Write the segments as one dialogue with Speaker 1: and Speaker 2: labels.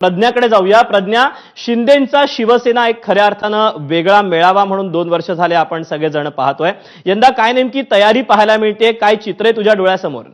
Speaker 1: प्रज्ञाकडे जाऊया. प्रज्ञा शिंदेचा शिवसेना एक खऱ्या अर्थानं वेगळा मेळावा म्हणून दोन वर्ष झाले आपण सगळेजण पाहतोय. यंदा काय नेमकी तयारी पाहायला मिळते? काय चित्र आहे तुझ्या डोळ्यासमोर?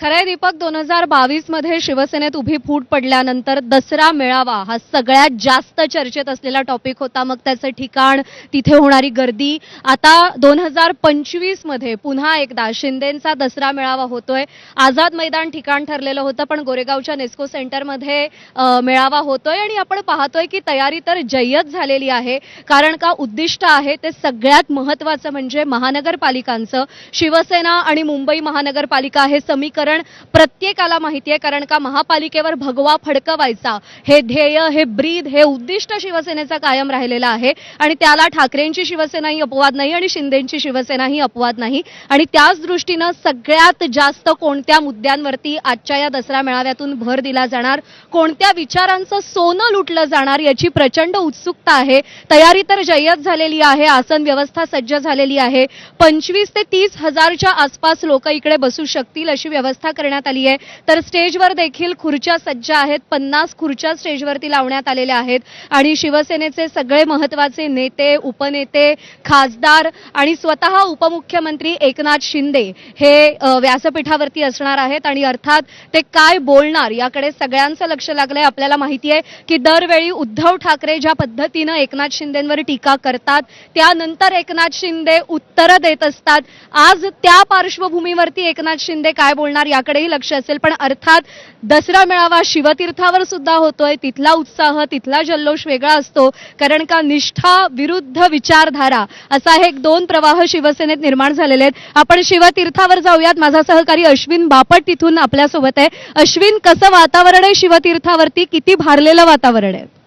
Speaker 2: खरंय दीपक दोन हजार बावीसमध्ये शिवसेनेत उभी फूट पडल्यानंतर दसरा मेळावा हा सगळ्यात जास्त चर्चेत असलेला टॉपिक होता. मग त्याचं ठिकाण तिथे होणारी गर्दी. आता दोन हजार पंचवीसमध्ये पुन्हा एकदा शिंदेंचा दसरा मेळावा होतोय. आझाद मैदान ठिकाण ठरलेलं होतं पण गोरेगावच्या नेस्को सेंटरमध्ये मेळावा होतोय. आणि आपण पाहतोय की तयारी तर जय्यत झालेली आहे. कारण का उद्दिष्ट आहे ते सगळ्यात महत्वाचं म्हणजे महानगरपालिकांचं. शिवसेना आणि मुंबई महानगरपालिका हे समीकरण प्रत्येकाला माहिती आहे कारण का महापालिकेवर भगवा फडकवायचा. हे ध्येय हे ब्रीद हे उद्दिष्ट शिवसेनेचं कायम राहिलेलं आहे. आणि त्याला ठाकरेंची शिवसेनाही अपवाद नाही आणि शिंदेची शिवसेनाही अपवाद नाही. आणि त्याच दृष्टीनं सगळ्यात जास्त कोणत्या मुद्द्यांवरती आजच्या या दसरा मेळाव्यातून भर दिला जाणार कोणत्या विचारांचं सोनं लुटलं जाणार याची प्रचंड उत्सुकता आहे. तयारी तर जय्यत झालेली आहे आसन व्यवस्था सज्ज झालेली आहे. पंचवीस ते तीस हजारच्या आसपास लोक इकडे बसू शकतील अशी व्यवस्था करण्यात आली आहे. तर स्टेजवर देखील खुर्च्या सज्ज आहेत. पन्नास खुर्च्या स्टेजवरती लावण्यात आलेल्या आहेत. आणि शिवसेनेचे सगळे महत्त्वाचे नेते उपनेते खासदार आणि स्वतः उपमुख्यमंत्री एकनाथ शिंदे हे व्यासपीठावरती असणार आहेत. आणि अर्थात ते काय बोलणार याकडे सगळ्यांचं लक्ष लागलंय. आपल्याला माहिती आहे की दरवेळी उद्धव ठाकरे ज्या पद्धतीनं एकनाथ शिंदेंवर टीका करतात त्यानंतर एकनाथ शिंदे उत्तरं देत असतात. आज त्या पार्श्वभूमीवरती एकनाथ शिंदे काय बोलणार याकडेही लक्ष असेल. पण अर्थात दसरा मेळावा शिवतीर्थावर सुद्धा होतोय. तिथला उत्साह तिथला जल्लोष वेगळा असतो. कारण का निष्ठा विरुद्ध विचारधारा असा हे एक दोन प्रवाह शिवसेनेत निर्माण झालेले आहेत. आपण शिवतीर्थावर जाऊयात. माझा सहकारी अश्विन बापट तिथून आपल्यासोबत आहे. अश्विन कसं वातावरण आहे शिवतीर्थावरती? किती भारलेलं वातावरण आहे?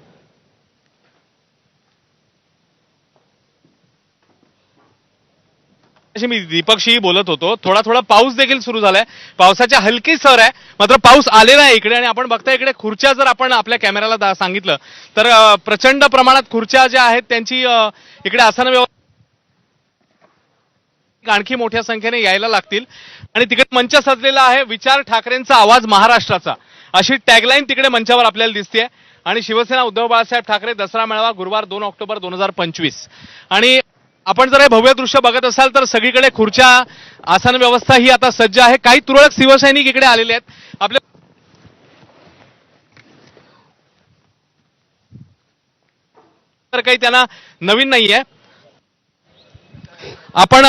Speaker 3: अशी मी दीपकशी बोलत होतो. थोडा थोडा पाऊस देखील सुरू झालाय. पावसाच्या हलकी सर आहे. मात्र पाऊस आलेला आहे इकडे आणि आपण बघता इकडे खुर्च्या जर आपण आपल्या कॅमेऱ्याला सांगितलं तर प्रचंड प्रमाणात खुर्च्या ज्या आहेत त्यांची इकडे आसन व्यवस्था आणखी मोठ्या संख्येने यायला लागतील. आणि तिकडे मंच सजलेला आहे. विचार ठाकरेंचा आवाज महाराष्ट्राचा. अशी टॅगलाईन तिकडे मंचावर आपल्याला दिसते आणि शिवसेना उद्धव बाळासाहेब ठाकरे दसरा मेळावा गुरुवार दोन ऑक्टोबर दोन हजार पंचवीस. आणि आपण जर हे भव्य दृश्य बघत असाल तर सगळीकडे खुर्च्या आसन व्यवस्था ही आता सज्ज आहे. काही तुरळक शिवसैनिक इकडे आलेले आहेत. आपल्या तर काही त्यांना नवीन नाहीये. आपण